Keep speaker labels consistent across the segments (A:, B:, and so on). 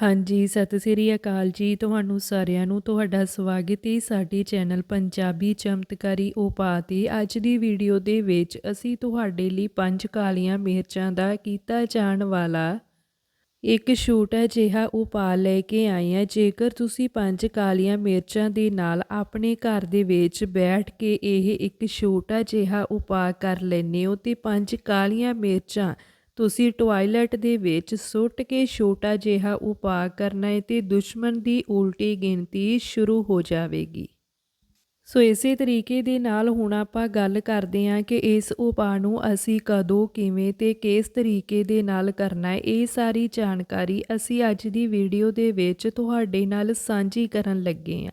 A: ਹਾਂਜੀ, ਸਤਿ ਸ੍ਰੀ ਅਕਾਲ ਜੀ। ਤੁਹਾਨੂੰ ਸਾਰਿਆਂ ਨੂੰ ਤੁਹਾਡਾ ਸਵਾਗਤ ਹੈ ਸਾਡੇ ਚੈਨਲ ਪੰਜਾਬੀ ਚਮਤਕਾਰੀ ਉਪਾਅ ਤੇ। ਅੱਜ ਦੀ ਵੀਡੀਓ ਦੇ ਵਿੱਚ ਅਸੀਂ ਤੁਹਾਡੇ ਲਈ ਪੰਜ ਕਾਲੀਆਂ ਮਿਰਚਾਂ ਦਾ ਕੀਤਾ ਜਾਣ ਵਾਲਾ ਇੱਕ ਛੋਟਾ ਜਿਹਾ ਉਪਾਅ ਲੈ ਕੇ ਆਏ ਹਾਂ। ਜੇਕਰ ਤੁਸੀਂ ਪੰਜ ਕਾਲੀਆਂ ਮਿਰਚਾਂ ਦੇ ਨਾਲ ਆਪਣੇ ਘਰ ਦੇ ਵਿੱਚ ਬੈਠ ਕੇ ਇਹ ਇੱਕ ਛੋਟਾ ਜਿਹਾ ਉਪਾਅ ਕਰ ਲੈਂਦੇ ਹੋ ਤੇ ਪੰਜ ਕਾਲੀਆਂ ਮਿਰਚਾਂ ਤੁਸੀਂ ਟਾਇਲਟ ਦੇ ਵਿੱਚ ਸੁੱਟ ਕੇ ਛੋਟਾ ਜਿਹਾ ਉਪਾਅ ਕਰਨਾ ਹੈ ਤੇ ਦੁਸ਼ਮਣ ਦੀ ਉਲਟੀ ਗਿਣਤੀ ਸ਼ੁਰੂ ਹੋ ਜਾਵੇਗੀ। ਸੋ ਇਸੇ ਤਰੀਕੇ ਦੇ ਨਾਲ ਹੁਣ ਆਪਾਂ ਗੱਲ ਕਰਦੇ ਹਾਂ ਕਿ ਇਸ ਉਪਾਅ ਨੂੰ ਅਸੀਂ ਕਦੋਂ, ਕਿਵੇਂ ਤੇ ਕਿਸ ਤਰੀਕੇ ਦੇ ਨਾਲ ਕਰਨਾ ਹੈ। ਇਹ ਸਾਰੀ ਜਾਣਕਾਰੀ ਅਸੀਂ ਅੱਜ ਦੀ ਵੀਡੀਓ ਦੇ ਵਿੱਚ ਤੁਹਾਡੇ ਨਾਲ ਸਾਂਝੀ ਕਰਨ ਲੱਗੇ ਹਾਂ।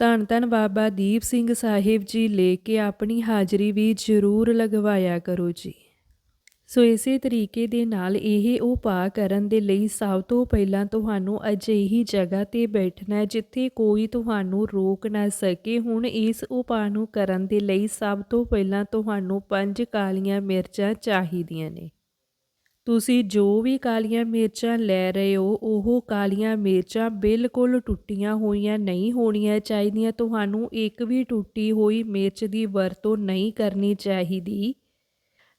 A: ਧੰਨ ਧੰਨ ਬਾਬਾ ਦੀਪ ਸਿੰਘ ਸਾਹਿਬ ਜੀ ਲੈ ਕੇ ਆਪਣੀ ਹਾਜ਼ਰੀ ਵੀ ਜ਼ਰੂਰ ਲਗਵਾਇਆ ਕਰੋ ਜੀ। ਸੋ ਇਸੇ ਤਰੀਕੇ ਦੇ ਨਾਲ ਇਹ ਉਪਾਅ ਕਰਨ ਦੇ ਲਈ ਸਭ ਤੋਂ ਪਹਿਲਾਂ ਤੁਹਾਨੂੰ ਅਜਿਹੀ ਜਗ੍ਹਾ ਤੇ ਬੈਠਣਾ ਹੈ ਜਿੱਥੇ ਕੋਈ ਤੁਹਾਨੂੰ ਰੋਕ ਨਾ ਸਕੇ। ਹੁਣ ਇਸ ਉਪਾਅ ਨੂੰ ਕਰਨ ਦੇ ਲਈ ਸਭ ਤੋਂ ਪਹਿਲਾਂ ਤੁਹਾਨੂੰ ਪੰਜ ਕਾਲੀਆਂ ਮਿਰਚਾਂ ਚਾਹੀਦੀਆਂ ਨੇ। ਤੁਸੀਂ ਜੋ ਵੀ ਕਾਲੀਆਂ ਮਿਰਚਾਂ ਲੈ ਰਹੇ ਹੋ, ਉਹ ਕਾਲੀਆਂ ਮਿਰਚਾਂ ਬਿਲਕੁਲ ਟੁੱਟੀਆਂ ਹੋਈਆਂ ਨਹੀਂ ਹੋਣੀਆਂ ਚਾਹੀਦੀਆਂ। ਤੁਹਾਨੂੰ ਇੱਕ ਵੀ ਟੁੱਟੀ ਹੋਈ ਮਿਰਚ ਦੀ ਵਰਤੋਂ ਨਹੀਂ ਕਰਨੀ ਚਾਹੀਦੀ।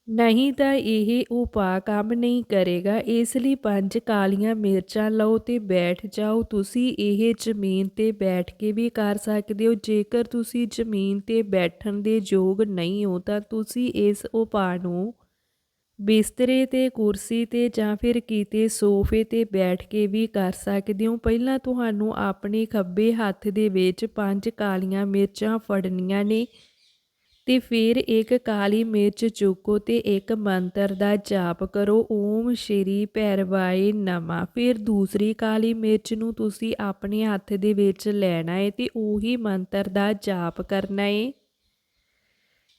A: ਨਹੀਂ ਤਾਂ ਇਹ ਉਪਾਅ ਕੰਮ ਨਹੀਂ ਕਰੇਗਾ। ਇਸ ਲਈ ਪੰਜ ਕਾਲੀਆਂ ਮਿਰਚਾਂ ਲਓ ਤੇ ਬੈਠ ਜਾਓ। ਤੁਸੀਂ ਇਹ ਜ਼ਮੀਨ ਤੇ ਬੈਠ ਕੇ ਵੀ ਕਰ ਸਕਦੇ ਹੋ। ਜੇਕਰ ਤੁਸੀਂ ਜ਼ਮੀਨ ਤੇ ਬੈਠਣ ਦੇ ਯੋਗ ਨਹੀਂ ਹੋ, ਤਾਂ ਤੁਸੀਂ ਇਸ ਉਪਾਅ ਨੂੰ ਬਿਸਤਰੇ ਤੇ ਕੁਰਸੀ ਤੇ ਜਾਂ ਫਿਰ ਕਿਤੇ ਸੋਫੇ ਤੇ ਬੈਠ ਕੇ ਵੀ ਕਰ ਸਕਦੇ ਹੋ। ਪਹਿਲਾਂ ਤੁਹਾਨੂੰ ਆਪਣੇ ਖੱਬੇ ਹੱਥ ਦੇ ਵਿੱਚ ਪੰਜ ਕਾਲੀਆਂ ਮਿਰਚਾਂ ਫੜਨੀਆਂ ਨੇ ਤੇ ਫਿਰ ਇੱਕ ਕਾਲੀ ਮਿਰਚ ਚੁੱਕੋ ਤੇ ਇੱਕ ਮੰਤਰ ਦਾ ਜਾਪ ਕਰੋ। ਓਮ ਸ਼੍ਰੀ ਭੈਰਵਾਏ ਨਮਾ। ਫਿਰ ਦੂਸਰੀ ਕਾਲੀ ਮਿਰਚ ਨੂੰ ਤੁਸੀਂ ਆਪਣੇ ਹੱਥ ਦੇ ਵਿੱਚ ਲੈਣਾ ਹੈ ਤੇ ਉਹੀ ਮੰਤਰ ਦਾ ਜਾਪ ਕਰਨਾ ਹੈ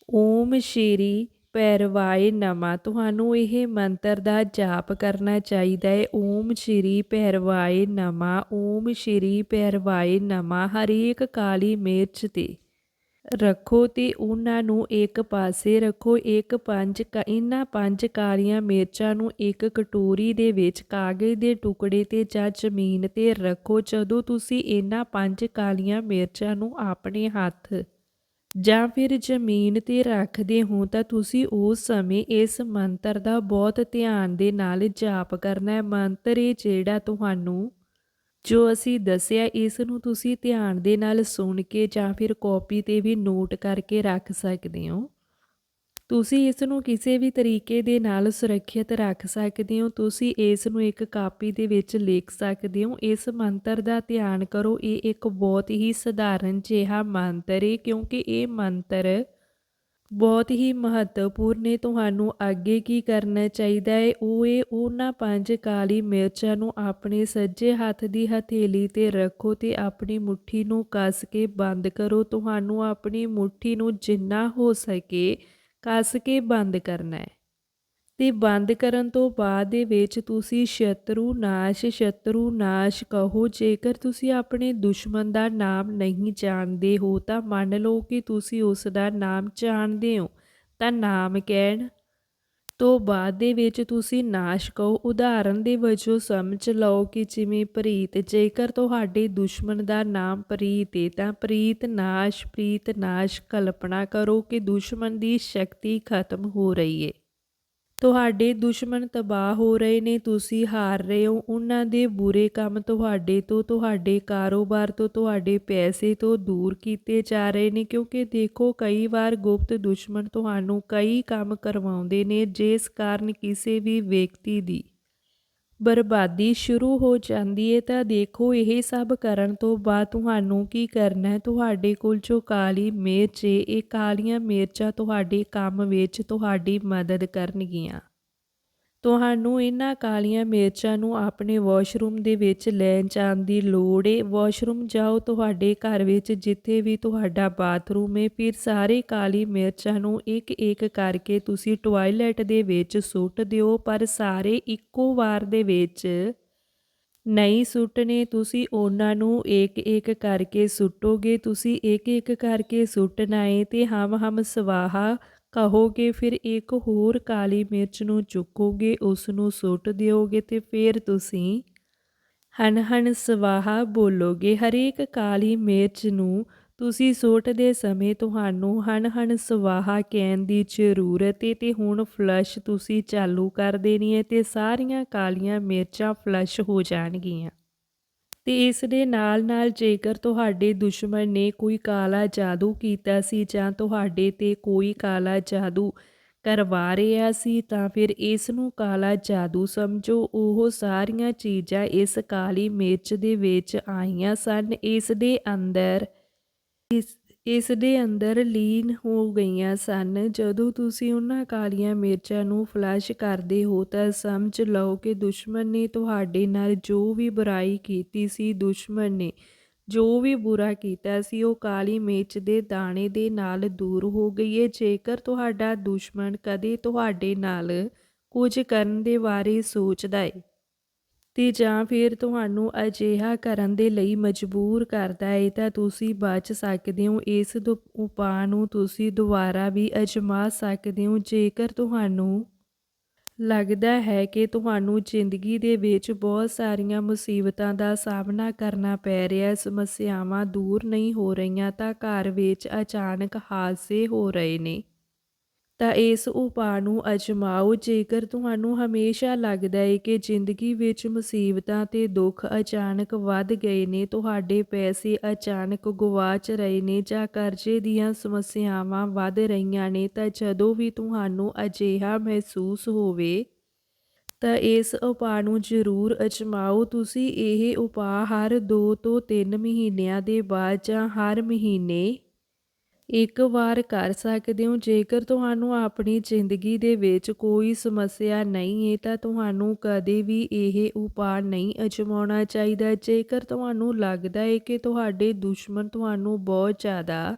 A: ਓਮ ਸ਼੍ਰੀ ਭੈਰਵਾਏ ਨਮਾ ਤੁਹਾਨੂੰ ਇਹ ਮੰਤਰ ਦਾ ਜਾਪ ਕਰਨਾ ਚਾਹੀਦਾ ਹੈ। ਓਮ ਸ਼੍ਰੀ ਭੈਰਵਾਏ ਨਮਾ ਓਮ ਸ਼੍ਰੀ ਭੈਰਵਾਏ ਨਮਾ ਹਰੇਕ ਕਾਲੀ ਮਿਰਚ ਤੇ ਰੱਖੋ ਤੇ ਉਹਨਾਂ ਨੂੰ ਇੱਕ ਪਾਸੇ ਰੱਖੋ। ਇੱਕ ਪੰਜ ਇਹਨਾਂ ਪੰਜ ਕਾਲੀਆਂ ਮਿਰਚਾਂ ਨੂੰ ਇੱਕ ਕਟੋਰੀ ਦੇ ਵਿੱਚ ਕਾਗਜ਼ ਦੇ ਟੁਕੜੇ ਤੇ ਜਾਂ ਜ਼ਮੀਨ ਤੇ ਰੱਖੋ। ਜਦੋਂ ਤੁਸੀਂ ਇਹਨਾਂ ਪੰਜ ਕਾਲੀਆਂ ਮਿਰਚਾਂ ਨੂੰ ਆਪਣੇ ਹੱਥ ਜਾਂ ਫਿਰ ਜ਼ਮੀਨ ਤੇ ਰੱਖਦੇ ਹੋ ਤਾਂ ਤੁਸੀਂ ਉਸ ਸਮੇਂ ਇਸ ਮੰਤਰ ਦਾ ਬਹੁਤ ਧਿਆਨ ਦੇ ਨਾਲ ਜਾਪ ਕਰਨਾ ਹੈ। ਮੰਤਰ ਇਹ ਜਿਹੜਾ ਤੁਹਾਨੂੰ, ਜੋ ਅਸੀਂ ਦੱਸਿਆ, ਇਸ ਨੂੰ ਤੁਸੀਂ ਧਿਆਨ ਦੇ ਨਾਲ ਸੁਣ ਕੇ ਜਾਂ ਫਿਰ ਕਾਪੀ ਤੇ ਵੀ ਨੋਟ ਕਰਕੇ ਰੱਖ ਸਕਦੇ ਹੋ। ਤੁਸੀਂ ਇਸ ਨੂੰ ਕਿਸੇ ਵੀ ਤਰੀਕੇ ਦੇ ਨਾਲ ਸੁਰੱਖਿਅਤ ਰੱਖ ਸਕਦੇ ਹੋ, ਤੁਸੀਂ ਇਸ ਨੂੰ ਇੱਕ ਕਾਪੀ ਦੇ ਵਿੱਚ ਲਿਖ ਸਕਦੇ ਹੋ। ਇਸ ਮੰਤਰ ਦਾ ਧਿਆਨ ਕਰੋ, ਇਹ ਇੱਕ ਬਹੁਤ ਹੀ ਸਧਾਰਨ ਜਿਹਾ ਮੰਤਰ ਹੈ ਕਿਉਂਕਿ ਇਹ ਮੰਤਰ ਬਹੁਤ ਹੀ ਮਹੱਤਵਪੂਰਨ ਹੈ ਤੁਹਾਨੂੰ ਅੱਗੇ ਕੀ ਕਰਨਾ ਚਾਹੀਦਾ ਹੈ ਉਹ ਇਹ ਉਹਨਾਂ ਪੰਜ ਕਾਲੀ ਮਿਰਚਾਂ ਨੂੰ ਆਪਣੇ ਸੱਜੇ ਹੱਥ ਦੀ ਹਥੇਲੀ ਤੇ ਰੱਖੋ ਤੇ ਆਪਣੀ ਮੁਠੀ ਨੂੰ ਕੱਸ ਕੇ ਬੰਦ ਕਰੋ। ਤੁਹਾਨੂੰ ਆਪਣੀ ਮੁਠੀ ਨੂੰ ਜਿੰਨਾ ਹੋ ਸਕੇ ਕੱਸ ਕੇ ਬੰਦ ਕਰਨਾ ਹੈ। ਤੇ ਬੰਦ ਕਰਨ ਤੋਂ ਬਾਅਦ ਦੇ ਵਿੱਚ ਤੁਸੀਂ ਸ਼ਤਰੂ ਨਾਸ਼ ਸ਼ਤਰੂ ਨਾਸ਼ ਕਹੋ। ਜੇਕਰ ਤੁਸੀਂ ਆਪਣੇ ਦੁਸ਼ਮਣ ਦਾ ਨਾਮ ਨਹੀਂ ਜਾਣਦੇ ਹੋ, ਤਾਂ ਮੰਨ ਲਓ ਕਿ ਤੁਸੀਂ ਉਸ ਦਾ ਨਾਮ ਜਾਣਦੇ ਹੋ, ਤਾਂ ਨਾਮ ਕਹਿਣ ਤੋਂ ਬਾਅਦ ਦੇ ਵਿੱਚ ਤੁਸੀਂ ਨਾਸ਼ ਕਹੋ ਉਦਾਹਰਨ ਦੇ ਵਜੋਂ ਸਮਝ ਲਓ ਕਿ ਜਿਵੇਂ ਪ੍ਰੀਤ, ਜੇਕਰ ਤੁਹਾਡੇ ਦੁਸ਼ਮਣ ਦਾ ਨਾਮ ਪ੍ਰੀਤ ਹੈ ਤਾਂ ਪ੍ਰੀਤ ਨਾਸ਼ ਪ੍ਰੀਤ ਨਾਸ਼ ਕਲਪਨਾ ਕਰੋ ਕਿ ਦੁਸ਼ਮਣ ਦੀ ਸ਼ਕਤੀ ਖਤਮ ਹੋ ਰਹੀ ਹੈ ਤੁਹਾਡੇ ਦੁਸ਼ਮਣ ਤਬਾਹ ਹੋ ਰਹੇ ਨੇ, ਤੁਸੀਂ ਹਾਰ ਰਹੇ ਹੋ। ਉਹਨਾਂ ਦੇ ਬੁਰੇ ਕੰਮ ਤੁਹਾਡੇ ਤੋਂ, ਤੁਹਾਡੇ ਕਾਰੋਬਾਰ ਤੋਂ, ਤੁਹਾਡੇ ਪੈਸੇ ਤੋਂ ਦੂਰ ਕੀਤੇ ਜਾ ਰਹੇ ਨੇ, ਕਿਉਂਕਿ ਦੇਖੋ, ਕਈ ਵਾਰ ਗੁਪਤ ਦੁਸ਼ਮਣ ਤੁਹਾਨੂੰ ਕਈ ਕੰਮ ਕਰਵਾਉਂਦੇ ਨੇ, ਜਿਸ ਕਾਰਨ ਕਿਸੇ ਵੀ ਵਿਅਕਤੀ ਦੀ ਬਰਬਾਦੀ ਸ਼ੁਰੂ ਹੋ ਜਾਂਦੀ ਹੈ ਤਾਂ ਦੇਖੋ ਇਹ ਸਭ ਕਰਨ ਤੋਂ ਬਾਅਦ ਤੁਹਾਨੂੰ ਕੀ ਕਰਨਾ ਹੈ? ਤੁਹਾਡੇ ਕੋਲ ਜੋ ਕਾਲੀ ਮਿਰਚ ਹੈ ਇਹ ਕਾਲੀਆਂ ਮਿਰਚਾਂ ਤੁਹਾਡੇ ਕੰਮ ਵਿੱਚ ਤੁਹਾਡੀ ਮਦਦ ਕਰਨਗੀਆਂ। ਤੁਹਾਨੂੰ ਇਹਨਾਂ ਕਾਲੀਆਂ ਮਿਰਚਾਂ ਨੂੰ ਆਪਣੇ ਵਾਸ਼ਰੂਮ ਦੇ ਵਿੱਚ ਲੈ ਜਾਣ ਦੀ ਲੋੜ ਏ। ਵਾਸ਼ਰੂਮ ਜਾਓ ਤੁਹਾਡੇ ਘਰ ਵਿੱਚ, ਜਿੱਥੇ ਵੀ ਤੁਹਾਡਾ ਬਾਥਰੂਮ ਏ। ਫਿਰ ਸਾਰੇ ਕਾਲੀ ਮਿਰਚਾਂ ਨੂੰ ਇੱਕ ਇੱਕ ਕਰਕੇ ਤੁਸੀਂ ਟਾਇਲਟ ਦੇ ਵਿੱਚ ਸੁੱਟ ਦਿਓ, ਪਰ ਸਾਰੇ ਇੱਕੋ ਵਾਰ ਦੇ ਵਿੱਚ ਨਹੀਂ ਸੁੱਟਣੇ। ਤੁਸੀਂ ਉਹਨਾਂ ਨੂੰ ਇੱਕ ਇੱਕ ਕਰਕੇ ਸੁੱਟੋਗੇ। ਤੁਸੀਂ ਇੱਕ ਇੱਕ ਕਰਕੇ ਸੁੱਟਣਾ ਏ ਤੇ ਹਮ ਹਮ ਸਵਾਹਾ ਕਹੋਗੇ, ਫਿਰ ਇੱਕ ਹੋਰ ਕਾਲੀ ਮਿਰਚ ਨੂੰ ਚੁੱਕੋਗੇ, ਉਸ ਨੂੰ ਸੁੱਟ ਦਿਓਗੇ ਤੇ ਫਿਰ ਤੁਸੀਂ ਹਨ ਹਨ ਸਵਾਹਾ ਬੋਲੋਗੇ, ਹਰੇਕ ਕਾਲੀ ਮਿਰਚ ਨੂੰ ਤੁਸੀਂ ਸੁੱਟਦੇ ਸਮੇਂ ਤੁਹਾਨੂੰ ਹਨ ਹਨ ਸਵਾਹਾ ਕਹਿਣ ਦੀ ਜ਼ਰੂਰਤ ਹੈ ਤੇ ਹੁਣ ਫਲਸ਼ ਤੁਸੀਂ ਚਾਲੂ ਕਰ ਦੇਣੀ ਹੈ ਤੇ ਸਾਰੀਆਂ ਕਾਲੀਆਂ ਮਿਰਚਾਂ ਫਲਸ਼ ਹੋ ਜਾਣਗੀਆਂ। ਤੇ ਇਸ ਦੇ ਨਾਲ ਨਾਲ ਜੇਕਰ ਤੁਹਾਡੇ ਦੁਸ਼ਮਣ ਨੇ ਕੋਈ ਕਾਲਾ ਜਾਦੂ ਕੀਤਾ ਸੀ ਜਾਂ ਤੁਹਾਡੇ ਤੇ ਕੋਈ ਕਾਲਾ ਜਾਦੂ ਕਰਵਾ ਰਿਹਾ ਸੀ, ਤਾਂ ਫਿਰ ਇਸ ਨੂੰ ਕਾਲਾ ਜਾਦੂ ਸਮਝੋ। ਉਹ ਸਾਰੀਆਂ ਚੀਜ਼ਾਂ ਇਸ ਕਾਲੀ ਮਿਰਚ ਦੇ ਵਿੱਚ ਆਈਆਂ ਸਨ। ਇਸ ਦੇ ਅੰਦਰ ਇਸ ਇਸ ਦੇ ਅੰਦਰ ਲੀਨ ਹੋ ਗਈਆਂ ਸਨ। ਜਦੋਂ ਤੁਸੀਂ ਉਹਨਾਂ ਕਾਲੀਆਂ ਮਿਰਚਾਂ ਨੂੰ ਫਲੈਸ਼ ਕਰਦੇ ਹੋ, ਤਾਂ ਸਮਝ ਲਓ ਕਿ ਦੁਸ਼ਮਣ ਨੇ ਤੁਹਾਡੇ ਨਾਲ ਜੋ ਵੀ ਬੁਰਾਈ ਕੀਤੀ ਸੀ, ਦੁਸ਼ਮਣ ਨੇ ਜੋ ਵੀ ਬੁਰਾ ਕੀਤਾ ਸੀ, ਉਹ ਕਾਲੀ ਮਿਰਚ ਦੇ ਦਾਣੇ ਦੇ ਨਾਲ ਦੂਰ ਹੋ ਗਈ ਹੈ ਜੇਕਰ ਤੁਹਾਡਾ ਦੁਸ਼ਮਣ ਕਦੇ ਤੁਹਾਡੇ ਨਾਲ ਕੁਝ ਕਰਨ ਦੇ ਬਾਰੇ ਸੋਚਦਾ ਹੈ ਤੇ ਜਾਂ ਫਿਰ ਤੁਹਾਨੂੰ ਅਜਿਹਾ ਕਰਨ ਦੇ ਲਈ ਮਜਬੂਰ ਕਰਦਾ ਹੈ ਤਾਂ ਤੁਸੀਂ ਬਚ ਸਕਦੇ ਹੋ। ਇਸ ਉਪਾਅ ਨੂੰ ਤੁਸੀਂ ਦੁਬਾਰਾ ਵੀ ਅਜਮਾ ਸਕਦੇ ਹੋ। ਜੇਕਰ ਤੁਹਾਨੂੰ ਲੱਗਦਾ ਹੈ ਕਿ ਤੁਹਾਨੂੰ ਜ਼ਿੰਦਗੀ ਦੇ ਵਿੱਚ ਬਹੁਤ ਸਾਰੀਆਂ ਮੁਸੀਬਤਾਂ ਦਾ ਸਾਹਮਣਾ ਕਰਨਾ ਪੈ ਰਿਹਾ, ਸਮੱਸਿਆਵਾਂ ਦੂਰ ਨਹੀਂ ਹੋ ਰਹੀਆਂ ਤਾਂ ਘਰ ਵਿੱਚ ਅਚਾਨਕ ਹਾਦਸੇ ਹੋ ਰਹੇ ਨੇ। ਤਾਂ ਇਸ ਉਪਾਅ ਨੂੰ ਅਜਮਾਓ, ਜੇਕਰ ਤੁਹਾਨੂੰ ਹਮੇਸ਼ਾ ਲੱਗਦਾ ਹੈ ਕਿ ਜ਼ਿੰਦਗੀ ਵਿੱਚ ਮੁਸੀਬਤਾਂ ਤੇ ਦੁੱਖ ਅਚਾਨਕ ਵੱਧ ਗਏ ਨੇ, ਤੁਹਾਡੇ ਪੈਸੇ ਅਚਾਨਕ ਗਵਾਚ ਰਹੇ ਨੇ ਜਾਂ ਕਰਜ਼ੇ ਦੀਆਂ ਸਮੱਸਿਆਵਾਂ ਵੱਧ ਰਹੀਆਂ ਨੇ, ਤਾਂ ਜਦੋਂ ਵੀ ਤੁਹਾਨੂੰ ਅਜਿਹਾ ਮਹਿਸੂਸ ਹੋਵੇ, ਤਾਂ ਇਸ ਉਪਾਅ ਨੂੰ ਜ਼ਰੂਰ ਅਜਮਾਓ। ਤੁਸੀਂ ਇਹ ਉਪਾਅ ਹਰ 2 ਤੋਂ 3 ਮਹੀਨਿਆਂ ਦੇ ਬਾਅਦ ਜਾਂ ਹਰ ਮਹੀਨੇ ਇੱਕ ਵਾਰ ਕਰ ਸਕਦੇ ਹੋ। ਜੇਕਰ ਤੁਹਾਨੂੰ ਆਪਣੀ ਜ਼ਿੰਦਗੀ ਦੇ ਵਿੱਚ ਕੋਈ ਸਮੱਸਿਆ ਨਹੀਂ ਹੈ, ਤਾਂ ਤੁਹਾਨੂੰ ਕਦੇ ਵੀ ਇਹ ਉਪਾਅ ਨਹੀਂ ਅਜਮਾਉਣਾ ਚਾਹੀਦਾ। ਜੇਕਰ ਤੁਹਾਨੂੰ ਲੱਗਦਾ ਹੈ ਕਿ ਤੁਹਾਡੇ ਦੁਸ਼ਮਣ ਤੁਹਾਨੂੰ ਬਹੁਤ ਜ਼ਿਆਦਾ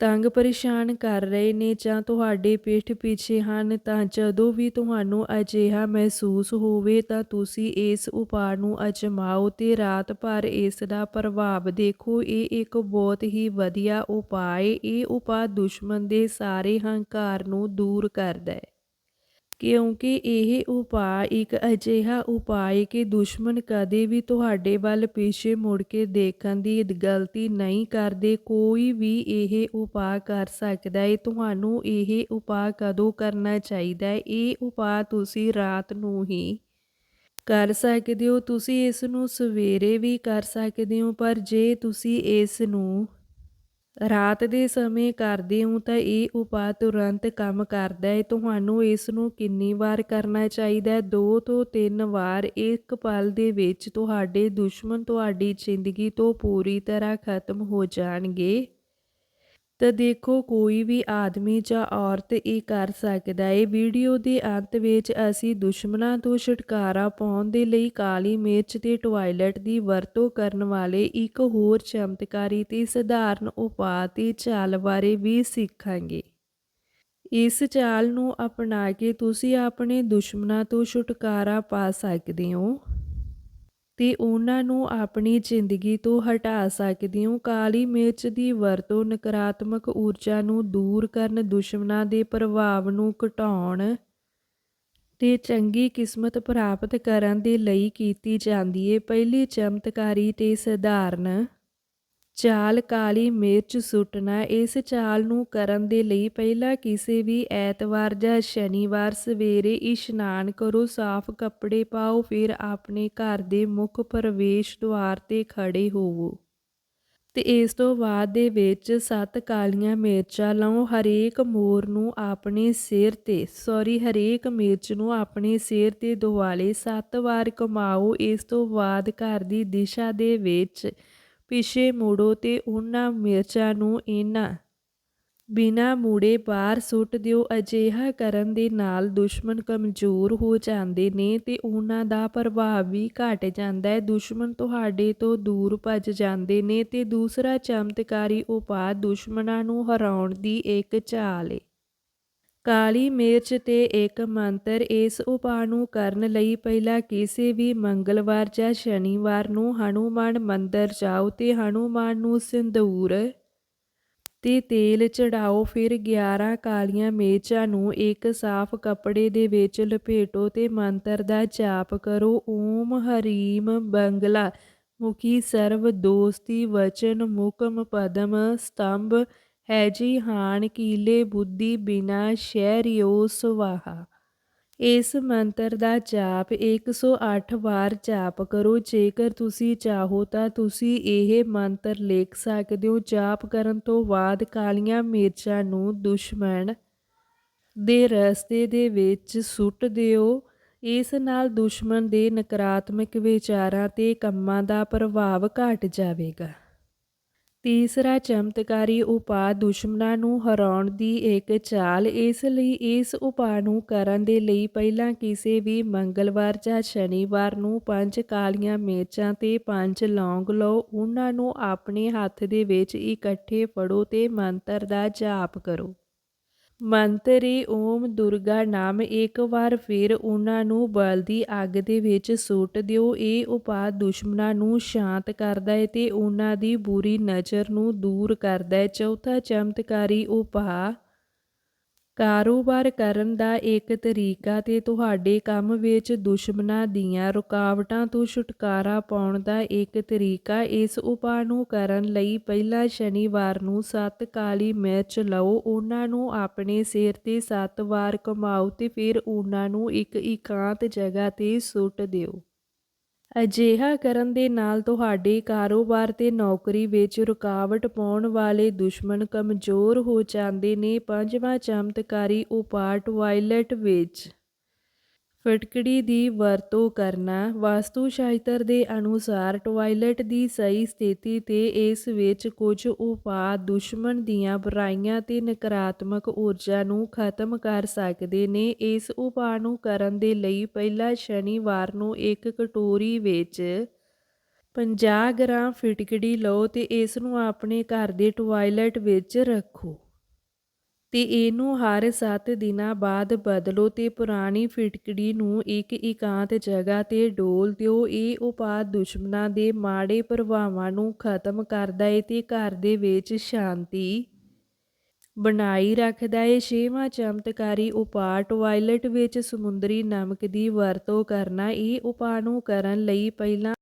A: ਤੰਗ ਪਰੇਸ਼ਾਨ ਕਰ ਰਹੇ ਨੇ ਜਾਂ ਤੁਹਾਡੇ ਪਿੱਠ ਪਿੱਛੇ ਹਨ, ਤਾਂ ਜਦੋਂ ਵੀ ਤੁਹਾਨੂੰ ਅਜਿਹਾ ਮਹਿਸੂਸ ਹੋਵੇ ਤਾਂ ਤੁਸੀਂ ਇਸ ਉਪਾਅ ਨੂੰ ਅਜਮਾਓ ਤੇ ਰਾਤ ਭਰ ਇਸ ਦਾ ਪ੍ਰਭਾਵ ਦੇਖੋ। ਇਹ ਇੱਕ ਬਹੁਤ ਹੀ ਵਧੀਆ ਉਪਾਅ ਹੈ। ਇਹ ਉਪਾਅ ਦੁਸ਼ਮਣ ਦੇ ਸਾਰੇ ਹੰਕਾਰ ਨੂੰ ਦੂਰ ਕਰਦਾ ਹੈ। ਕਿਉਂਕਿ ਇਹ ਉਪਾਅ ਇੱਕ ਅਜਿਹਾ ਉਪਾਅ ਹੈ ਕਿ ਦੁਸ਼ਮਣ ਕਦੇ ਵੀ ਤੁਹਾਡੇ ਵੱਲ ਪਿੱਛੇ ਮੁੜ ਕੇ ਦੇਖਣ ਦੀ ਗਲਤੀ ਨਹੀਂ ਕਰਦੇ। ਕੋਈ ਵੀ ਇਹ ਉਪਾਅ ਕਰ ਸਕਦਾ ਹੈ ਤੁਹਾਨੂੰ ਇਹ ਉਪਾਅ ਕਦੋਂ ਕਰਨਾ ਚਾਹੀਦਾ ਹੈ ਇਹ ਉਪਾਅ ਤੁਸੀਂ ਰਾਤ ਨੂੰ ਹੀ ਕਰ ਸਕਦੇ ਹੋ। ਤੁਸੀਂ ਇਸ ਨੂੰ ਸਵੇਰੇ ਵੀ ਕਰ ਸਕਦੇ ਹੋ। ਪਰ ਜੇ ਤੁਸੀਂ ਇਸ ਨੂੰ ਰਾਤ ਦੇ ਸਮੇਂ ਕਰਦੇ ਹੋ ਤਾਂ ਇਹ ਉਪਾਅ ਤੁਰੰਤ ਕੰਮ ਕਰਦਾ ਹੈ। ਤੁਹਾਨੂੰ ਇਸ ਨੂੰ ਕਿੰਨੀ ਵਾਰ ਕਰਨਾ ਚਾਹੀਦਾ ਹੈ? 2 ਤੋਂ 3 ਵਾਰ ਇੱਕ ਪਲ ਦੇ ਵਿੱਚ ਤੁਹਾਡੇ ਦੁਸ਼ਮਣ ਤੁਹਾਡੀ ਜ਼ਿੰਦਗੀ ਤੋਂ ਪੂਰੀ ਤਰ੍ਹਾਂ ਖਤਮ ਹੋ ਜਾਣਗੇ। ਤਾਂ ਦੇਖੋ ਕੋਈ ਵੀ ਆਦਮੀ ਜਾਂ ਔਰਤ ਇਹ ਕਰ ਸਕਦਾ ਹੈ ਵੀਡੀਓ ਦੇ ਅੰਤ ਵਿੱਚ ਅਸੀਂ ਦੁਸ਼ਮਣਾਂ ਤੋਂ ਛੁਟਕਾਰਾ ਪਾਉਣ ਦੇ ਲਈ ਕਾਲੀ ਮਿਰਚ ਤੇ ਟਾਇਲਟ ਦੀ ਵਰਤੋਂ ਕਰਨ ਵਾਲੇ ਇੱਕ ਹੋਰ ਚਮਤਕਾਰੀ ਤੇ ਸਧਾਰਨ ਉਪਾਅ ਤੇ ਚਾਲ ਬਾਰੇ ਵੀ ਸਿੱਖਾਂਗੇ। ਇਸ ਚਾਲ ਨੂੰ ਅਪਣਾ ਕੇ ਤੁਸੀਂ ਆਪਣੇ ਦੁਸ਼ਮਣਾਂ ਤੋਂ ਛੁਟਕਾਰਾ ਪਾ ਸਕਦੇ ਹੋ। ਤੇ ਉਹਨਾਂ ਨੂੰ ਆਪਣੀ ਜ਼ਿੰਦਗੀ ਤੋਂ ਹਟਾ ਸਕਦੇ ਹੋ। ਕਾਲੀ ਮਿਰਚ ਦੀ ਵਰਤੋਂ ਨਕਾਰਾਤਮਕ ਊਰਜਾ ਨੂੰ ਦੂਰ ਕਰਨ, ਦੁਸ਼ਮਣਾਂ ਦੇ ਪ੍ਰਭਾਵ ਨੂੰ ਘਟਾਉਣ ਤੇ ਚੰਗੀ ਕਿਸਮਤ ਪ੍ਰਾਪਤ ਕਰਨ ਦੇ ਲਈ ਕੀਤੀ ਜਾਂਦੀ ਹੈ। ਪਹਿਲੀ ਚਮਤਕਾਰੀ ਤੇ ਸਧਾਰਨ ਚਾਲ ਕਾਲੀ ਮਿਰਚ ਸੁੱਟਣਾ, ਇਸ ਚਾਲ ਨੂੰ ਕਰਨ ਦੇ ਲਈ ਪਹਿਲਾਂ ਕਿਸੇ ਵੀ ਐਤਵਾਰ ਜਾਂ ਸ਼ਨੀਵਾਰ ਸਵੇਰੇ ਇਸ਼ਨਾਨ ਕਰੋ, ਸਾਫ਼ ਕੱਪੜੇ ਪਾਓ, ਫਿਰ ਆਪਣੇ ਘਰ ਦੇ ਮੁੱਖ ਪ੍ਰਵੇਸ਼ ਦੁਆਰ ਤੇ ਖੜੇ ਹੋਵੋ। ਤੇ ਇਸ ਤੋਂ ਬਾਅਦ ਦੇ ਵਿੱਚ ਸੱਤ ਕਾਲੀਆਂ ਮਿਰਚਾਂ ਲਾਓ, ਹਰੇਕ ਮੋਰ ਨੂੰ ਆਪਣੇ ਸਿਰ ਤੇ ਸੌਰੀ ਹਰੇਕ ਮਿਰਚ ਨੂੰ ਆਪਣੇ ਸਿਰ ਤੇ ਦੁਆਲੇ ਸੱਤ ਵਾਰ ਕਮਾਓ ਇਸ ਤੋਂ ਬਾਅਦ ਘਰ ਦੀ ਦਿਸ਼ਾ ਦੇ ਵਿੱਚ ਪਿਛੇ ਮੁੜੋ ਤੇ ਉਹਨਾਂ ਮਿਰਚਾਂ ਨੂੰ ਇਹਨਾਂ ਬਿਨਾਂ ਮੁੜੇ ਬਾਹਰ ਸੁੱਟ ਦਿਓ। ਅਜਿਹਾ ਕਰਨ ਦੇ ਨਾਲ ਦੁਸ਼ਮਣ ਕਮਜ਼ੋਰ ਹੋ ਜਾਂਦੇ ਨੇ ਤੇ ਉਹਨਾਂ ਦਾ ਪ੍ਰਭਾਵ ਵੀ ਘਟ ਜਾਂਦਾ ਹੈ। ਦੁਸ਼ਮਣ ਤੁਹਾਡੇ ਤੋਂ ਦੂਰ ਭੱਜ ਜਾਂਦੇ ਨੇ ਤੇ ਦੂਸਰਾ ਚਮਤਕਾਰੀ ਉਪਾਅ ਦੁਸ਼ਮਣਾਂ ਨੂੰ ਹਰਾਉਣ ਦੀ ਇੱਕ ਚਾਲ ਏ। ਕਾਲੀ ਮਿਰਚ ਤੇ ਇੱਕ ਮੰਤਰ ਇਸ ਉਪਾਅ ਨੂੰ ਕਰਨ ਲਈ ਪਹਿਲਾਂ ਕਿਸੇ ਵੀ ਮੰਗਲਵਾਰ ਜਾਂ ਸ਼ਨੀਵਾਰ ਨੂੰ ਹਨੂਮਾਨ ਮੰਦਰ ਜਾਓ ਤੇ ਹਨੂਮਾਨ ਨੂੰ ਸਿੰਦੂਰ ਤੇ ਤੇਲ ਚੜਾਓ। ਫਿਰ 11 ਕਾਲੀਆਂ ਮਿਰਚਾਂ ਨੂੰ ਇੱਕ ਸਾਫ਼ ਕੱਪੜੇ ਦੇ ਵਿੱਚ ਲਪੇਟੋ ਤੇ ਮੰਤਰ ਦਾ ਜਾਪ ਕਰੋ। ਓਮ ਹਰੀਮ ਬੰਗਲਾ। ਮੁਖੀ ਸਰਵ ਦੋਸਤੀ ਵਚਨ ਮੁਕਮ ਪਦਮ ਸਤੰਭ ਹੈ ਜੀ ਹਾਨ ਕੀਲੇ ਬੁੱਧੀ ਬਿਨਾ ਸ਼ਹਿਰਿਓ ਸਵਾਹਾ। ਇਸ ਮੰਤਰ ਦਾ ਜਾਪ 108 ਵਾਰ ਜਾਪ ਕਰੋ, ਜੇਕਰ ਤੁਸੀਂ ਚਾਹੋ ਤਾਂ ਤੁਸੀਂ ਇਹ ਮੰਤਰ ਲਿਖ ਸਕਦੇ ਹੋ। ਜਾਪ ਕਰਨ ਤੋਂ ਬਾਅਦ ਕਾਲੀਆਂ ਮਿਰਚਾਂ ਨੂੰ ਦੁਸ਼ਮਣ ਦੇ ਰਸਤੇ ਦੇ ਵਿੱਚ ਸੁੱਟ ਦਿਓ। ਇਸ ਨਾਲ ਦੁਸ਼ਮਣ ਦੇ ਨਕਾਰਾਤਮਕ ਵਿਚਾਰਾਂ ਤੇ ਕੰਮਾਂ ਦਾ ਪ੍ਰਭਾਵ ਘਟ ਜਾਵੇਗਾ। ਤੀਸਰਾ ਚਮਤਕਾਰੀ ਉਪਾਅ ਦੁਸ਼ਮਣਾਂ ਨੂੰ ਹਰਾਉਣ ਦੀ ਇੱਕ ਚਾਲ, ਇਸ ਲਈ ਇਸ ਉਪਾਅ ਨੂੰ ਕਰਨ ਦੇ ਲਈ ਪਹਿਲਾਂ ਕਿਸੇ ਵੀ ਮੰਗਲਵਾਰ ਜਾਂ ਸ਼ਨੀਵਾਰ ਨੂੰ ਪੰਜ ਕਾਲੀਆਂ ਮਿਰਚਾਂ ਤੇ ਪੰਜ ਲੌਂਗ ਲਓ। ਉਹਨਾਂ ਨੂੰ ਆਪਣੇ ਹੱਥ ਦੇ ਵਿੱਚ ਇਕੱਠੇ ਫੜੋ ਤੇ ਮੰਤਰ ਦਾ ਜਾਪ ਕਰੋ। ਮੰਤਰੀ ਓਮ ਦੁਰਗਾ ਨਾਮ ਇੱਕ ਵਾਰ ਫਿਰ ਉਹਨਾਂ ਨੂੰ ਬਲਦੀ ਅੱਗ ਦੇ ਵਿੱਚ ਸੁੱਟ ਦਿਓ। ਇਹ ਉਪਾਅ ਦੁਸ਼ਮਣਾਂ ਨੂੰ ਸ਼ਾਂਤ ਕਰਦਾ ਹੈ ਤੇ ਉਹਨਾਂ ਦੀ ਬੁਰੀ ਨਜ਼ਰ ਨੂੰ ਦੂਰ ਕਰਦਾ ਹੈ। ਚੌਥਾ ਚਮਤਕਾਰੀ ਉਪਾਅ ਕਾਰੋਬਾਰ ਕਰਨ ਦਾ ਇੱਕ ਤਰੀਕਾ ਤੇ ਤੁਹਾਡੇ ਕੰਮ ਵਿੱਚ ਦੁਸ਼ਮਣਾਂ ਦੀਆਂ ਰੁਕਾਵਟਾਂ ਤੋਂ ਛੁਟਕਾਰਾ ਪਾਉਣ ਦਾ ਇੱਕ ਤਰੀਕਾ, ਇਸ ਉਪਾਅ ਨੂੰ ਕਰਨ ਲਈ ਪਹਿਲਾ ਸ਼ਨੀਵਾਰ ਨੂੰ ਸੱਤ ਕਾਲੀ ਮਿਰਚ ਲਓ। ਉਹਨਾਂ ਨੂੰ ਆਪਣੇ ਸਿਰ ਤੇ ਸੱਤ ਵਾਰ ਘੁਮਾਓ ਤੇ ਫਿਰ ਉਹਨਾਂ ਨੂੰ ਇੱਕ ਇਕਾਂਤ ਜਗ੍ਹਾ ਤੇ ਸੁੱਟ ਦਿਓ। ਅਜਿਹਾ ਕਰਨ ਦੇ ਨਾਲ ਤੁਹਾਡੇ ਕਾਰੋਬਾਰ ਤੇ ਨੌਕਰੀ ਵਿੱਚ ਰੁਕਾਵਟ ਪਾਉਣ ਵਾਲੇ ਦੁਸ਼ਮਣ ਕਮਜ਼ੋਰ ਹੋ ਜਾਂਦੇ ਨੇ। ਪੰਜਵਾਂ ਚਮਤਕਾਰੀ ਉਪਾਅ ਟਵਾਇਲਟ ਵਿੱਚ ਫਟਕੜੀ ਦੀ ਵਰਤੋਂ ਕਰਨਾ ਵਾਸਤੂ ਸ਼ਾਸਤਰ ਦੇ ਅਨੁਸਾਰ ਟਵਾਇਲਟ ਦੀ ਸਹੀ ਸਥਿਤੀ ਤੇ ਇਸ ਵਿੱਚ ਕੁਝ ਉਪਾਅ ਦੁਸ਼ਮਣ ਦੀਆਂ ਬੁਰਾਈਆਂ ਤੇ ਨਕਾਰਾਤਮਕ ਊਰਜਾ ਨੂੰ ਖਤਮ ਕਰ ਸਕਦੇ ਨੇ। ਇਸ ਉਪਾਅ ਨੂੰ ਕਰਨ ਦੇ ਲਈ ਪਹਿਲਾ ਸ਼ਨੀਵਾਰ ਨੂੰ ਇੱਕ ਕਟੋਰੀ ਵਿੱਚ 50 ਗ੍ਰਾਮ ਫਿਟਕੜੀ ਲਓ ਤੇ ਇਸ ਨੂੰ ਆਪਣੇ ਘਰ ਦੇ ਟਵਾਇਲਟ ਵਿੱਚ ਰੱਖੋ। ਤੇ ਇਹਨੂੰ ਹਰ 7 ਦਿਨਾਂ ਬਾਅਦ ਬਦਲੋ ਤੇ ਪੁਰਾਣੀ ਫਿਟਕੜੀ ਨੂੰ ਇੱਕ ਇਕਾਂਤ ਜਗ੍ਹਾ ਤੇ ਡੋਲ ਦਿਓ। ਇਹ ਉਪਾਅ ਦੁਸ਼ਮਣਾਂ ਦੇ ਮਾੜੇ ਪ੍ਰਭਾਵਾਂ ਨੂੰ ਖਤਮ ਕਰਦਾ ਏ ਤੇ ਘਰ ਦੇ ਵਿੱਚ ਸ਼ਾਂਤੀ ਬਣਾਈ ਰੱਖਦਾ ਏ। ਛੇਵਾਂ ਚਮਤਕਾਰੀ ਉਪਾਅ ਟਵਾਇਲਟ ਵਿੱਚ ਸਮੁੰਦਰੀ ਨਮਕ ਦੀ ਵਰਤੋਂ ਕਰਨਾ, ਇਹ ਉਪਾਅ ਨੂੰ ਕਰਨ ਲਈ ਪਹਿਲਾਂ